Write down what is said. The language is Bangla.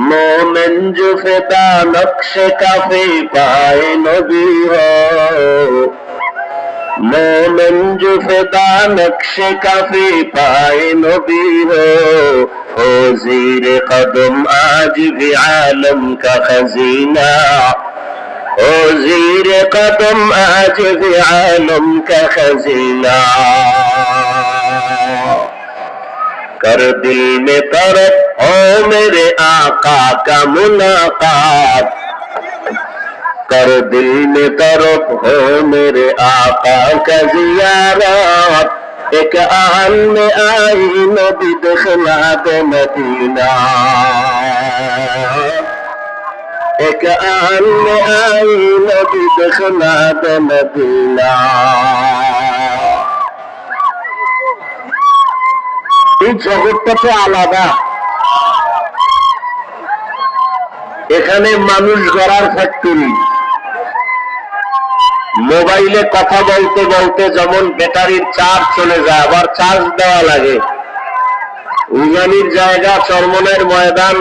মোমেন জু ফেদা নকশে কাফে পায় নবী মোমেন জু ফেদা নকশে কাফে পায় নবী ও জির কদম আজ ভি আলম কা খজিনা। ও জির কদম আজ ভি আলম কা খজিনা। کر دل میں طرف او میرے का मुलाकात कर दिल में तरफ हो मेरे आका का जियारत एक आन में आई नबी दखला दे मदीना एक आन में आई नबी दखला दे मदीना এই জগৎটা তো আলাদা এখানে মানুষ গড়ার ফ্যাক্টরি মোবাইলে কথা বলতে বলতে যেমন ব্যাটারির চার্জ চলে যায়, আবার চার্জ দেওয়া লাগে। উজানির জায়গা চরমনের ময়দান।